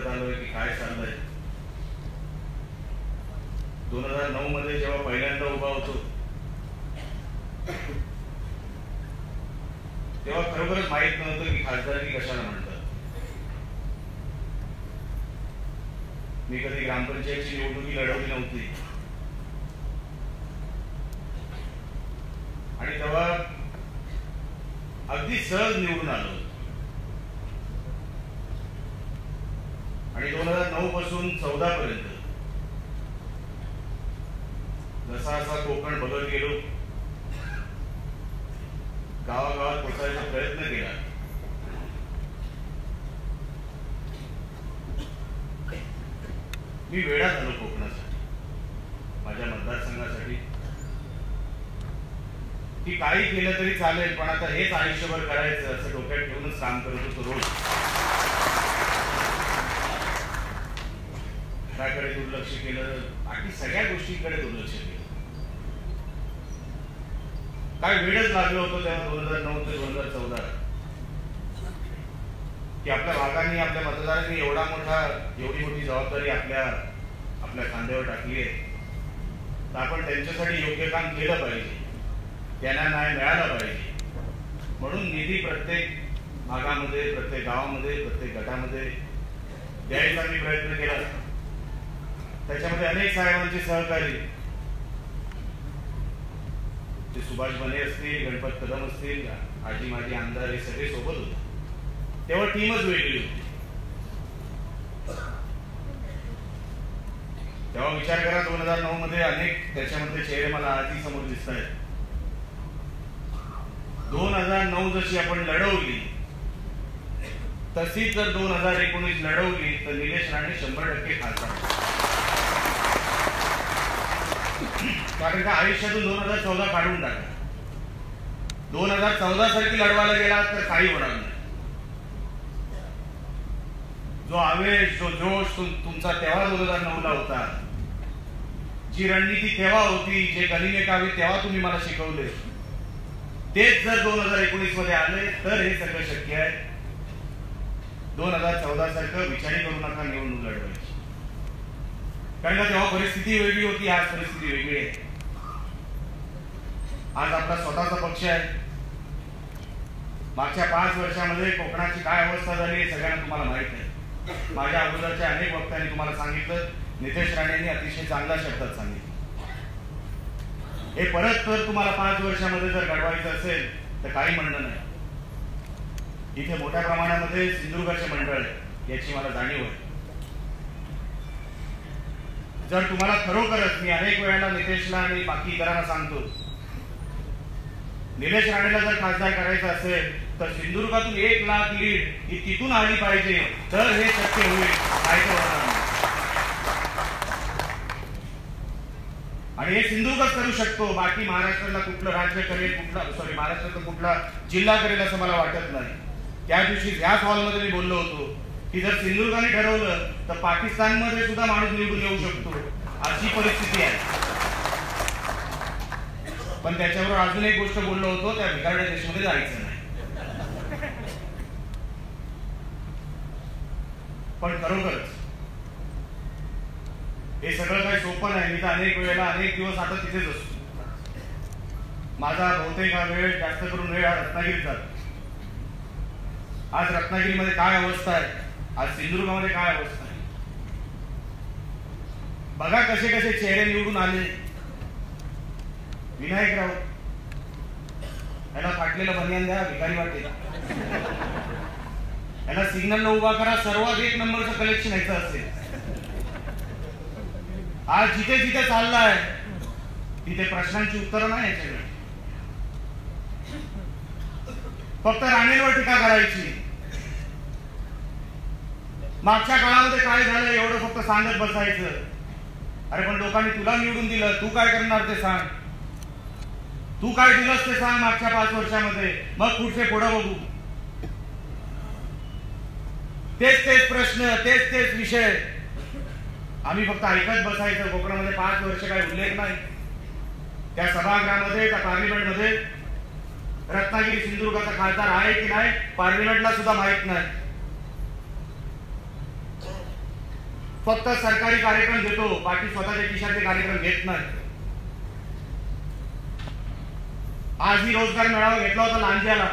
बघत आलोय की काय चाललंय. दोन हजार नऊ मध्ये जेव्हा पहिल्यांदा उभा होतो तेव्हा खरोखरच माहीत नव्हतं की खासदारकी कशाला म्हणतात. मी कधी ग्रामपंचायतची निवडणुकी लढवली नव्हती. आणि तेव्हा अगदी सहज निवडून आलो. आणि दोन हजार नऊ पासून चौदा पर्यंत जसा असा कोकण बदल गेलो गावागावात पोचायचा प्रयत्न केला. मी वेळा आलो कोकणासाठी माझ्या मतदारसंघासाठी. की काही केलं तरी चालेल पण आता हेच आयुष्यभर करायचं असं डोक्यात ठेवूनच काम करत होतो रोज. घराकडे दुर्लक्ष केलं बाकी सगळ्या गोष्टींकडे दुर्लक्ष केलं. काय वेळच लागलो होतो तेव्हा दोन हजार नऊ ते दोन हजार चौदा की आपल्या भागांनी आपल्या मतदारांनी एवढा मोठा एवढी मोठी जबाबदारी आपल्या आपल्या खांद्यावर टाकली आहे. तर आपण त्यांच्यासाठी योग्य काम केलं पाहिजे. त्यांना न्याय मिळाला पाहिजे. म्हणून निधी प्रत्येक भागामध्ये प्रत्येक गावामध्ये प्रत्येक गटामध्ये द्यायचा मी प्रयत्न केला. त्याच्यामध्ये अनेक साहेबांचे सहकारी. ते सुभाष बने असतील गणपत कदम असतील आजी माजी आमदार हे सगळे सोबत होते. तेव्हा टीमच वेगळी होती. तेव्हा विचार करा दोन हजार नऊ मध्ये अनेक त्याच्यामध्ये चेहरे मला आधी समोर दिसत आहेत दोन हजार नऊ जशी आपण लढवली तशीच जर दोन हजार एकोणीस लढवली तर निलेश राणे शंभर टक्के खासदार कारण का आयुष्यातून दोन हजार चौदा काढून टाका. दोन हजार चौदा सारखी लढवायला गेला तर काही होणार नाही. जो आवेश जो जोश तुमचा तेव्हा दोन हजार नऊ ला होता. जी रणनीती तेव्हा होती जे गलिने कावे तेव्हा तुम्ही मला शिकवले. तेच जर दोन हजार एकोणीसमध्ये आले तर हे सगळं शक्य आहे. दोन हजार चौदा सारखं विचारी करू नका निवडणूक लढवायची कारण का तेव्हा परिस्थिती वेगळी होती आज परिस्थिती वेगळी आहे. आज आपला स्वतःचा पक्ष आहे. मागच्या पाच वर्षामध्ये कोकणाची काय अवस्था झाली हे सगळ्यांना तुम्हाला माहीत आहे. माझ्या अगोदरच्या अनेक वक्त्यांनी तुम्हाला सांगितलं. नितेश राणेंनी अतिशय चांगल्या शब्दात सांगितलं. हे परत तर तुम्हाला पाच वर्षामध्ये जर घडवायचं असेल तर काही म्हणणं नाही. इथे मोठ्या प्रमाणामध्ये सिंधुदुर्गाचे मंडळ आहे याची मला जाणीव आहे. जर तुम्हाला खरोखरच मी अनेक वेळेला नितेशला आणि बाकी इतरांना सांगतो निलेश राणेला जर खासदार करायचं असेल तर सिंधुदुर्गातून एक लाख लीड ही तिथून आली पाहिजे. तर हे शक्य होईल. काय होणार आणि हे सिंधुदुर्गच करू शकतो. बाकी महाराष्ट्राला कुठलं राज्य करेल कुठला सॉरी महाराष्ट्राचा कुठला जिल्हा करेल असं मला वाटत नाही. त्या दिवशी ह्याच हॉलमध्ये मी बोललो होतो की जर सिंधुदुर्गाने ठरवलं तर पाकिस्तानमध्ये सुद्धा माणूस निवडून येऊ शकतो. अशी परिस्थिती आहे. पण त्याच्यावर अजून एक गोष्ट बोललो होतो त्या भिकारड्या देशमध्ये जायचं नाही. पण खरोखरच हे सगळं काही सोपं नाही. मी तर अनेक वेळेला अनेक दिवस आता तिथेच असतो. माझा बहुतेक हा वेळ जास्त करून वेळ हा रत्नागिरीत जातो. आज रत्नागिरीमध्ये काय अवस्था आहे? आज सिंधुदुर्गामध्ये काय अवस्था आहे? बघा कसे कसे चेहरे निवडून आले. विनायक राऊत. याला फाटलेलं बनियान द्या भिकारी वाटेल. याला सिग्नल उभा करा सर्वात एक नंबरचं कलेक्शन यायचं असेल. आज जिथे जिथे चाललाय तिथे प्रश्नांची उत्तरं नाही याच्याकडे. फक्त राणेंवर टीका करायची. मागच्या काळामध्ये काय झालं एवढं फक्त सांगत बसायचं. अरे पण लोकांनी तुला निवडून दिलं तू काय करणार ते सांग. तू काय दिलंस ते सांग मागच्या पाच वर्षामध्ये. मग पुढचे पुढं बघू. तेच तेच प्रश्न तेच तेच विषय. आम्ही फक्त ऐकत बसायचं. कोकणामध्ये पाच वर्ष काही उल्लेख नाही. त्या सभागृहामध्ये त्या पार्लिमेंटमध्ये रत्नागिरी सिंधुदुर्गाचा खासदार आहे की नाही पार्लिमेंटला सुद्धा माहीत नाही. फक्त सरकारी कार्यक्रम घेतो. बाकी स्वतःच्या खिशातले कार्यक्रम घेत नाही. आजही रोजगार मेळावा घेतला होता लांज्याला.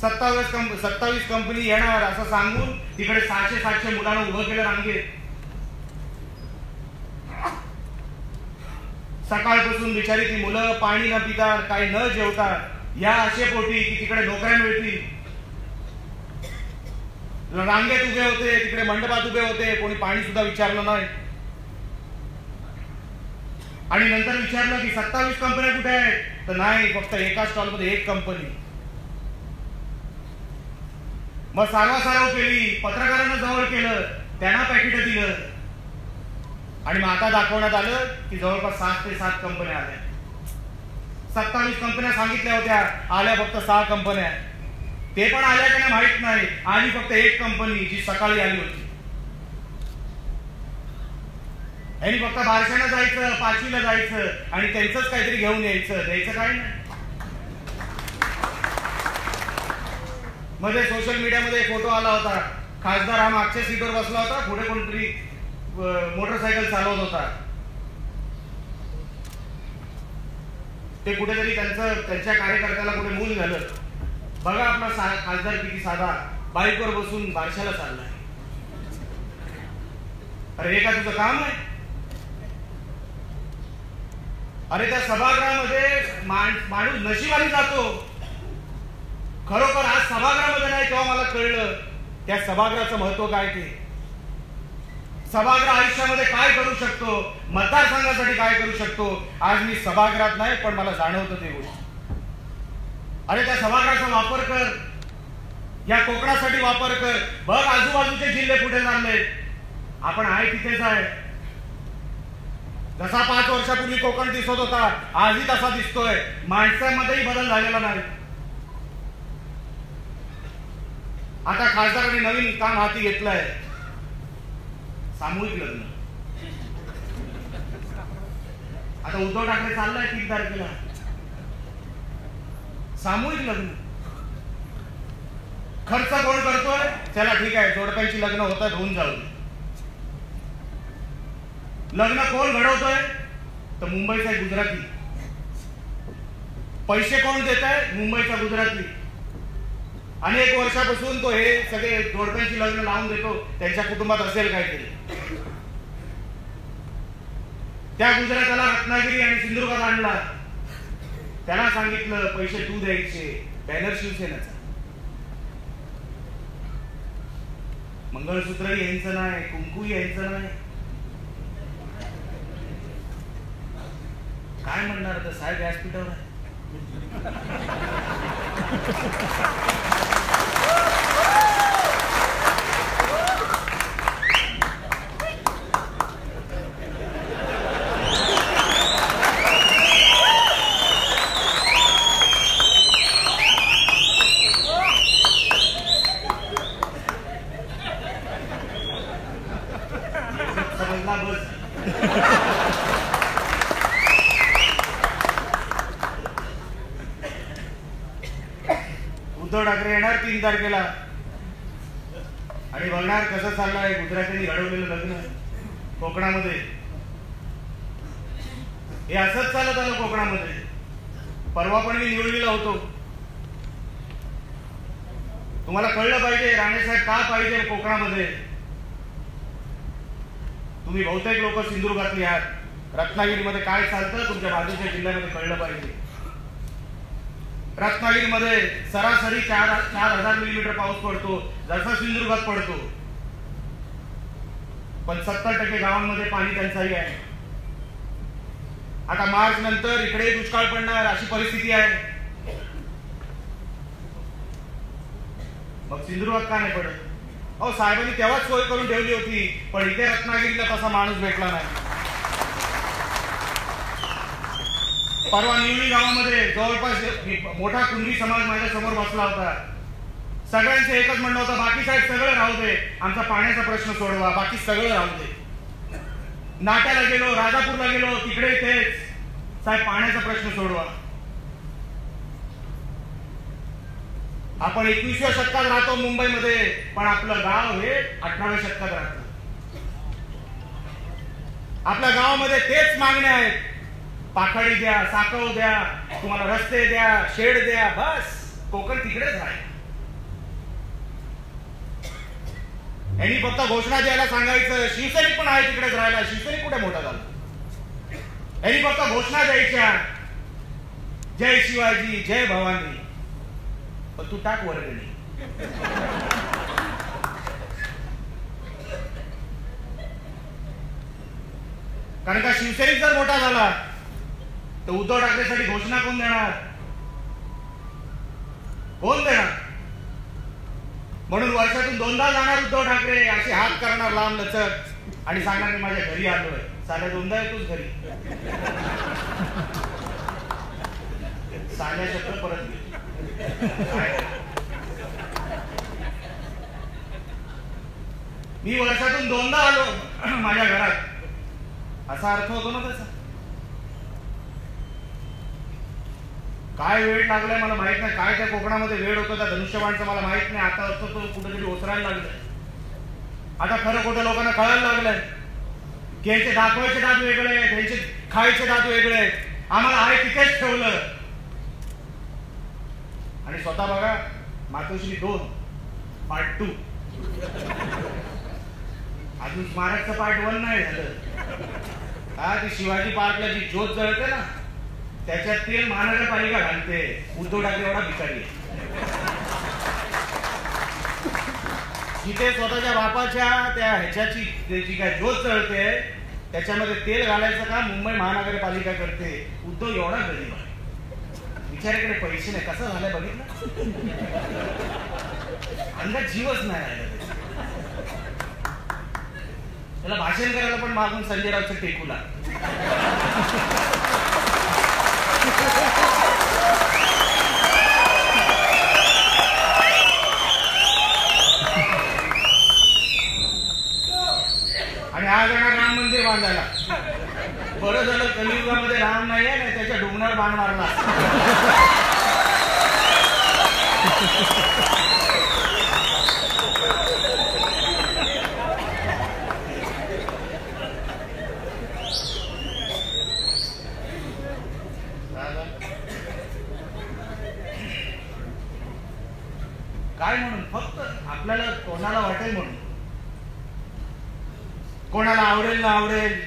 सत्तावीस कंप सत्तावीस कंपनी येणार असं सांगून तिकडे सहाशे सातशे मुलांना उभं केलं रांगेत. सकाळपासून बिचारी ती मुलं पाणी न पिता काही न जेवता या पोटी की तिकडे नोकऱ्या मिळतील. रांगेत उभे होते तिकडे मंडपात उभे होते कोणी पाणी सुद्धा विचारलं नाही. आणि नंतर विचारलं की सत्तावीस कंपन्या कुठे आहेत? तर नाही फक्त एका स्टॉलमध्ये एक कंपनी मग सारवासारव केली पत्रकारांना जवळ केलं त्यांना पॅकेट दिलं. आणि मग आता दाखवण्यात आलं की जवळपास सात ते सात कंपन्या आल्या. सत्तावीस कंपन्या सांगितल्या होत्या आल्या फक्त सहा कंपन्या ते पण आल्या का नाही माहीत नाही. आणि फक्त एक कंपनी जी सकाळी आली होती. यांनी फक्त बारशाला जायचं पाचवीला जायचं आणि त्यांचंच काहीतरी घेऊन यायचं. द्यायचं काय नाही. मध्ये सोशल मीडियामध्ये फोटो आला होता. खासदार हा मागच्या सीटवर बसला होता. पुढे कोणतरी मोटरसायकल चालवत होता. ते कुठेतरी त्यांचं त्यांच्या कार्यकर्त्याला कुठे मूल झालं. बघा आपला खासदार किती साधा. बाईकवर बसून बारशाला चाललाय. अरे हे का तुझं काम आहे? अरे त्या सभागृहामध्ये माणूस नशिबाने जातो. खरोखर आज सभागृहामध्ये नाही तेव्हा मला कळलं त्या सभागृहाचं महत्त्व काय ते. सभागृह आयुष्यामध्ये काय करू शकतो? मतदारसंघासाठी काय करू शकतो? आज मी सभागृहात नाही पण मला जाणवतं ते गोष्ट. अरे त्या सभागृहाचा वापर कर. या कोकणासाठी वापर कर. बघ आजूबाजूचे जिल्हे कुठे चालले आपण आहे तिथेच आहे. जसा पाच वर्षापूर्वी कोकण दिसत होता आजही तसा दिसतोय. माणसामध्येही बदल झालेला नाही. आता खासदारांनी नवीन काम हाती घेतलंय. सामूहिक लग्न. आता उद्धव ठाकरे चाललाय तीन तारखेला. सामूहिक लग्न. खर्च कोण करतोय चला ठीक आहे जोडप्यांची लग्न होतात होऊन जाऊ. लग्न कोण घडवतोय? तर मुंबईचा गुजराती. पैसे कोण देत आहे मुंबईचा गुजराती. अनेक वर्षापासून तो हे सगळे जोडप्यांची लग्न लावून देतो. त्यांच्या कुटुंबात असेल काहीतरी. त्या गुजराताला रत्नागिरी आणि सिंधुदुर्गात आणला. त्याला सांगितलं पैसे तू द्यायचे. बॅनर शिवसेनेचा. मंगळसूत्र यांचं नाही कुंकू यायचं नाही. काय म्हणणार तर साहेब व्यासपीठावर आहे. उद्धव ठाकरे येणार तीन तारखेला. आणि बघणार कसं चाललंय. गुजरातीने घडवलेलं लग्न कोकणामध्ये. हे असंच चालत आलं कोकणामध्ये. परवा पण मी निवडलेला होतो. तुम्हाला कळलं पाहिजे राणेसाहेब का पाहिजे कोकणामध्ये? तुम्ही बहुतेक लोक सिंधुदुर्गातली आहात. रत्नागिरीमध्ये काय चालतं तुमच्या बाजूच्या जिल्ह्यामध्ये कळलं पाहिजे. रत्नागिरीमध्ये सरासरी चार चार हजार मिलीमीटर पाऊस पडतो. जसा सिंधुदुर्गात पडतो. पण सत्तर टक्के गावांमध्ये पाणी टंचाई आहे. आता मार्च नंतर इकडे दुष्काळ पडणार अशी परिस्थिती आहे. मग सिंधुदुर्गात का नाही पडत? अहो साहेबांनी तेव्हाच सोय करून ठेवली होती पण इथे रत्नागिरीला तसा माणूस भेटला नाही. परवा निवडी गावामध्ये जवळपास मोठा कुंडी समाज माझ्यासमोर बसला होता. सगळ्यांचं एकच म्हणणं होतं बाकी साहेब सगळं राहू दे आमचा पाण्याचा प्रश्न सोडवा बाकी सगळं राहू दे. नाट्याला गेलो राजापूरला गेलो तिकडे तेच. साहेब पाण्याचा प्रश्न सोडवा. आपण एकवीसव्या शतकात राहतो मुंबईमध्ये पण आपलं गाव हे अठराव्या शतकात राहतं. आपल्या गावामध्ये तेच मागण्या आहेत. पाखाडी द्या साकव द्या तुम्हाला रस्ते द्या शेड द्या बस. कोकण तिकडेच आहे यांनी फक्त घोषणा द्यायला सांगायचं शिवसैनिक पण आहे तिकडेच राहायला. शिवसैनिक कुठे मोठा झाला? यांनी फक्त घोषणा द्यायच्या. जय शिवाजी जय भवानी. पण तू टाक वर्गणी कारण का शिवसैनिक जर मोठा झाला तर उद्धव ठाकरेसाठी घोषणा कोण देणार? कोण देणार? म्हणून वर्षातून दोनदा जाणार उद्धव ठाकरे असे हात करणार लांब लचक. आणि सांगणार मी माझ्या घरी आलोय. साध्या दोनदा येतोच घरी. साध्या शब्द परत घे. मी वर्षातून दोनदा आलो माझ्या घरात. असा अर्थ होतो ना त्याचा. काय वेळ लागलाय मला माहीत नाही. काय त्या कोकणामध्ये वेळ होतो त्या धनुष्यबाणचं मला माहीत नाही. आता असं तो कुठेतरी ओसरायला लागलाय. आता खरं खोटं लोकांना कळायला लागलंय. की यांचे दाखवायचे दात वेगळे आहेत यांचे खायचे दात वेगळे आहेत. आम्हाला आहे तिथेच ठेवलं. आणि स्वतः बघा मातोश्री दोन पार्ट टू अजून स्मारकचं पार्ट वन नाही झालं. हा ती शिवाजी पार्कला जी ज्योत जळते ना त्याच्यात तेल महानगरपालिका घालते. उद्धव ठाकरे एवढा भिकारी आहे. जिथे स्वतःच्या बापाच्या त्या ह्याच्याची जी काय ज्योत चढते त्याच्यामध्ये तेल घालायचं का मुंबई महानगरपालिका करते. उद्धव एवढा गरीब आहे. बिचाऱ्याकडे पैसे नाही. कसं झालंय बघितलं? अंदाज जीवच नाही राहिला त्याला भाषण करायला पण मागून संजय रावचं टेकूला आणि आज येणार राम मंदिर बांधायला बरं झालं कलियुगामध्ये राम नाहीये ना त्याच्या डोंगरावर बाण मारला काय म्हणून फक्त आपल्याला कोणाला वाटेल म्हणून कोणाला आवडेल ना आवडेल.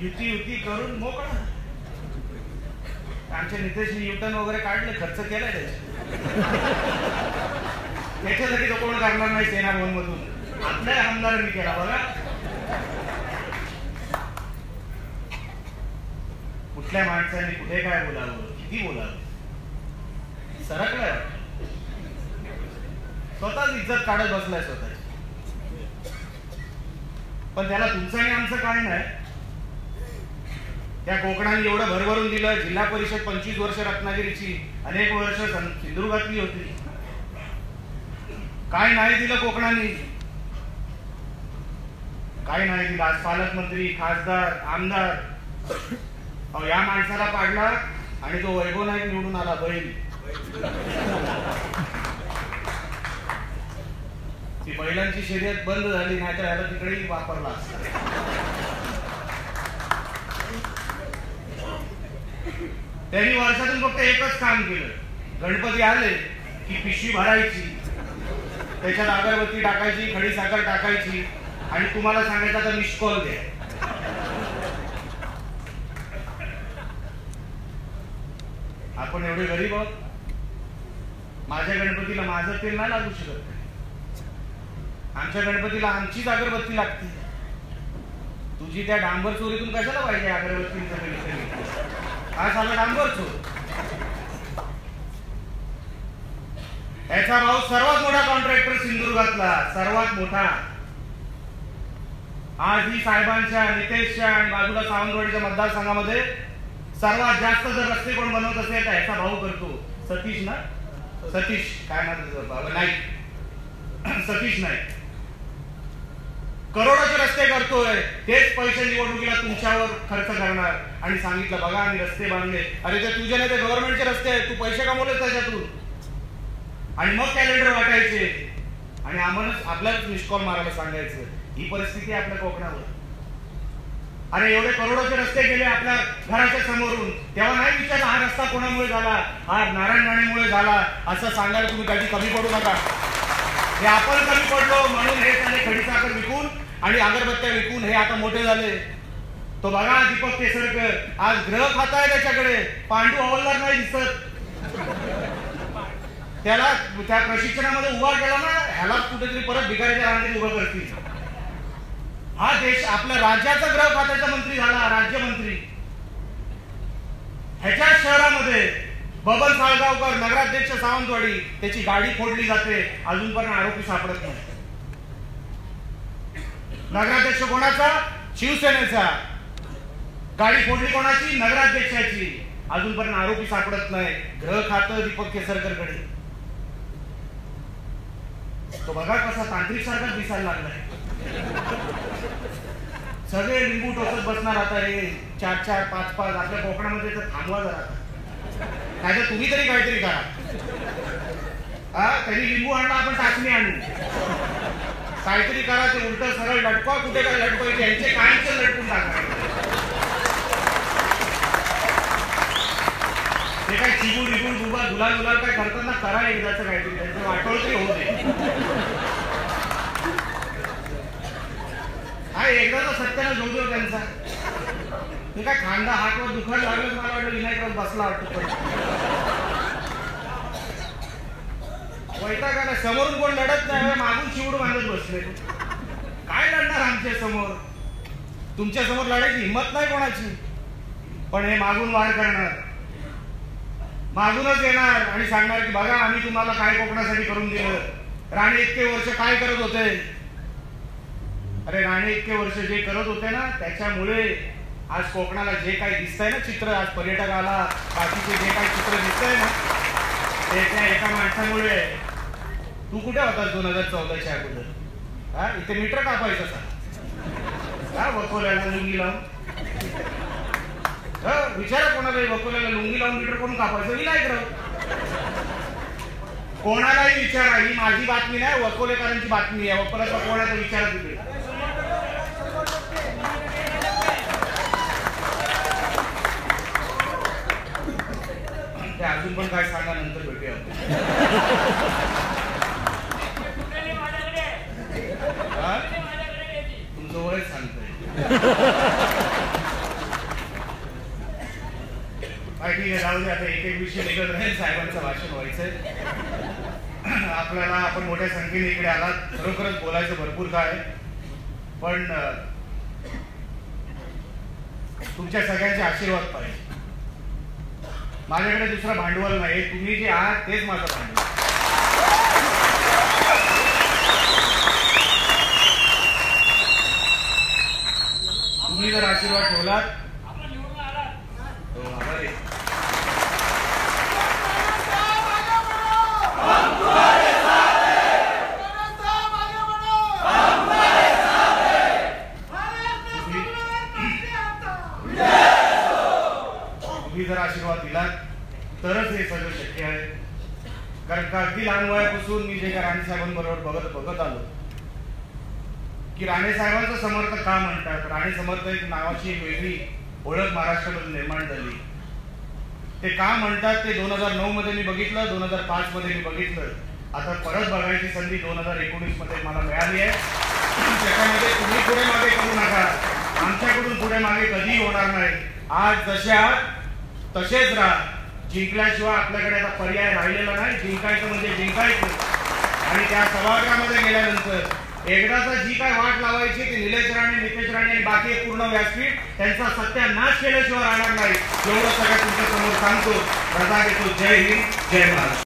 युती युती करून मोकळा. आमच्या नितेशने युटन वगैरे काढले खर्च केलाय त्याचे त्याच्यासाठी तो कोण करणार नाही सेना भवन मधून आपल्या आमदारांनी केला बघा. कुठल्या माणसाने कुठे काय बोलावं किती बोलावं? सरकलाय. स्वतःच इज्जत काढत बसलाय स्वतः. पण त्याला तुमचंही आमचं काय नाही. त्या कोकणाने एवढं भरभरून दिलं जिल्हा परिषद पंचवीस वर्ष रत्नागिरीची अनेक वर्ष सिंधुदुर्गातली होती. काय नाही दिलं कोकणाने. काय नाही दिलं. आज पालकमंत्री खासदार आमदार. अहो या माणसाला पाडला आणि तो वैभव नाईक निवडून आला बैल. ती बैलांची शर्यत बंद झाली नाही तर ह्याला तिकडेही वापरला त्यांनी वर्षातून फक्त एकच काम केलं. गणपती आले की पिशवी भरायची. त्याच्यात अगरबत्ती टाकायची खडी साखर टाकायची. आणि तुम्हाला सांगायचं तर मिस कॉल द्या. आपण एवढे गरीब आहोत. माझ्या गणपतीला माझं तेल नाही लागू शकत. आमच्या गणपतीला आमचीच अगरबत्ती लागते. तुझी त्या डांबर चोरीतून कशाला पाहिजे अगरबत्तीचा गणपती हा झाला डांबर चोर. याचा भाऊ सर्वात मोठा कॉन्ट्रॅक्टर सिंधुदुर्गातला सर्वात मोठा. आज ही साहेबांच्या नितेशच्या आणि बाजूला सावंतवाडीच्या मतदारसंघामध्ये सर्वात जास्त जर रस्ते कोण बनवत असेल तर याचा भाऊ करतो. सतीश ना? सतीश. काय नाव बाबा नाही. सतीश नाही. करोडोचे रस्ते करतोय तेच पैसे निवडणुकीला तुमच्यावर खर्च करणार. आणि सांगितलं बघा आणि रस्ते बांधले. अरे ते तुझे नाही ते गव्हर्नमेंटचे रस्ते आहेत. तू पैसे कमवले त्याच्यातून. आणि मग कॅलेंडर वाटायचे. आणि आम्हाला आम्हालाच मिसकॉल मारायला सांगायचं. ही परिस्थिती आहे आपल्या कोकणावर. अरे एवढे करोडोचे रस्ते गेले आपल्या घराच्या समोरून. तेव्हा नाही विचारलं हा रस्ता कोणामुळे झाला? हा नारायण राणेमुळे झाला? असं सांगायला तुम्ही कधी कमी पडू नका. हे आपण कमी पडलो म्हणून हे त्याने खडीसाखर विकून आणि अगरबत्त्या विकून हे आता मोठे झाले. तो बघा दीपक केसरकर आज ग्रह खाता आहे त्याच्याकडे. पांडू हवलदार नाही दिसत. त्याला त्या प्रशिक्षणामध्ये उभा केला ना ह्याला कुठेतरी परत भिकारीच्या रांगेत उभं करतील. हा देश आपल्या राज्याचा ग्रह खात्याचा मंत्री झाला राज्यमंत्री. ह्याच्या शहरामध्ये बबन साळगावकर नगराध्यक्ष सावंतवाडी त्याची गाडी फोडली जाते. अजूनपर्यंत आरोपी सापडत नाही. नगराध्यक्ष कोणाचा? शिवसेनेचा. गाडी फोडली कोणाची? नगराध्यक्षाची. अजूनपर्यंत आरोपी सापडत नाही. ग्रह खातं दीपक केसरकरकडे. तो बघा कसा तांत्रिक सारखा दिसायला लागलाय. सगळे लिंबू टोचत बसणार आता हे. चार चार पाच पाच. आपल्या कोकणामध्ये तर थांबवा जरा. काय तर तुम्ही तरी काहीतरी करा. हा त्यांनी लिंबू आणला आपण टाचणी आणू. काहीतरी करा ते उलट सरळ लटकवा कुठे काय लटकवायचे यांचे कायमचे लटकून टाका. ते काय चिबू रिबून बुबा गुलाल गुलाल काय करताना करा एकदाच काहीतरी त्यांचं वाटोळ तरी होऊ दे. हा एकदाचा सत्याला जोडतो त्यांचा. मी काय खांदा हातवर दुखायला लागलं मला वाटलं विनायक बसला वाटतो पण वैतागाला समोरून कोण लढत नाही मागून शिवड बांधत बसले. काय लढणार आमच्यासमोर? तुमच्यासमोर लढायची हिंमत नाही कोणाची. पण हे मागून वार करणार. मागूनच येणार आणि सांगणार की बघा आम्ही तुम्हाला काय कोकणासाठी करून दिलं. राणे इतके वर्ष काय करत होते? अरे राणे इतके वर्ष जे करत होते ना त्याच्यामुळे आज कोकणाला जे काही दिसतंय ना चित्र आज पर्यटकाला बाकीचे जे काही चित्र दिसतंय ना ते त्या एका माणसामुळे तू कुठे होतास दोन हजार चौदाच्या अगोदर? हा? इथे मीटर कापायचं सा हा? वकोल्याला लुंगी लावून. हा? विचारा कोणाला वकोल्याला लुंगी लावून मीटर कोण कापायचं? विनायक राव कोणालाही विचारा. ही माझी बातमी नाही वकोलेकरांची बातमी आहे. वकोल्याचा कोणाचा विचारा तुम्ही ते अजून पण काय सांगा नंतर भेटूया हा? तुमचं वय सांगतंय काय राहू आहे दे आता एक एक विषय निघत राहील साहेबांचं भाषण व्हायचंय. आपल्याला आपण मोठ्या संख्येने इकडे आलात. खरोखरच बोलायचं भरपूर काय आहे. पण तुमच्या सगळ्यांचे आशीर्वाद पाहिजे. माझ्याकडे दुसरं भांडवल नाही तुम्ही जे आहात तेच माझं भांडवल तुम्ही जर आशीर्वाद ठेवलात हो, आभारी आहे. तुम्ही जर आशीर्वाद दिलात तरच हे सगळं शक्य आहे कारण का अगदी लहान वयापासून मी जे काय राणे साहेबांबरोबर बघत बघत आलो की राणे साहेबांचं समर्थक का म्हणतात राणे समर्थ एक नावाची एक वेगळी ओळख महाराष्ट्रामध्ये निर्माण झाली. ते का म्हणतात ते दोन हजार नऊ मध्ये मी बघितलं दोन हजार पाच मध्ये मी बघितलं. आता परत बघायची संधी दोन हजार एकोणीसमध्ये मला मिळाली आहे. त्याच्यामध्ये तुम्ही पुढे मागे करू नका. आमच्याकडून पुढे मागे कधीही होणार नाही. आज जशा आहात तसेच राहा. जिंकल्याशिवाय आपल्याकडे आता पर्याय राहिलेला नाही. जिंकायचं म्हणजे जिंकायचं. आणि त्या सभागृहामध्ये गेल्यानंतर एकदाचा जी काय वाट लावायची ती निलेश राणे नितेश राणे आणि बाकी एक पूर्ण व्यासपीठ त्यांचा सत्यानाश केल्याशिवाय राहणार नाही. एवढं सगळं तुमच्यासमोर सांगतो. रजा घेतो जय हिंद जय महाराष्ट्र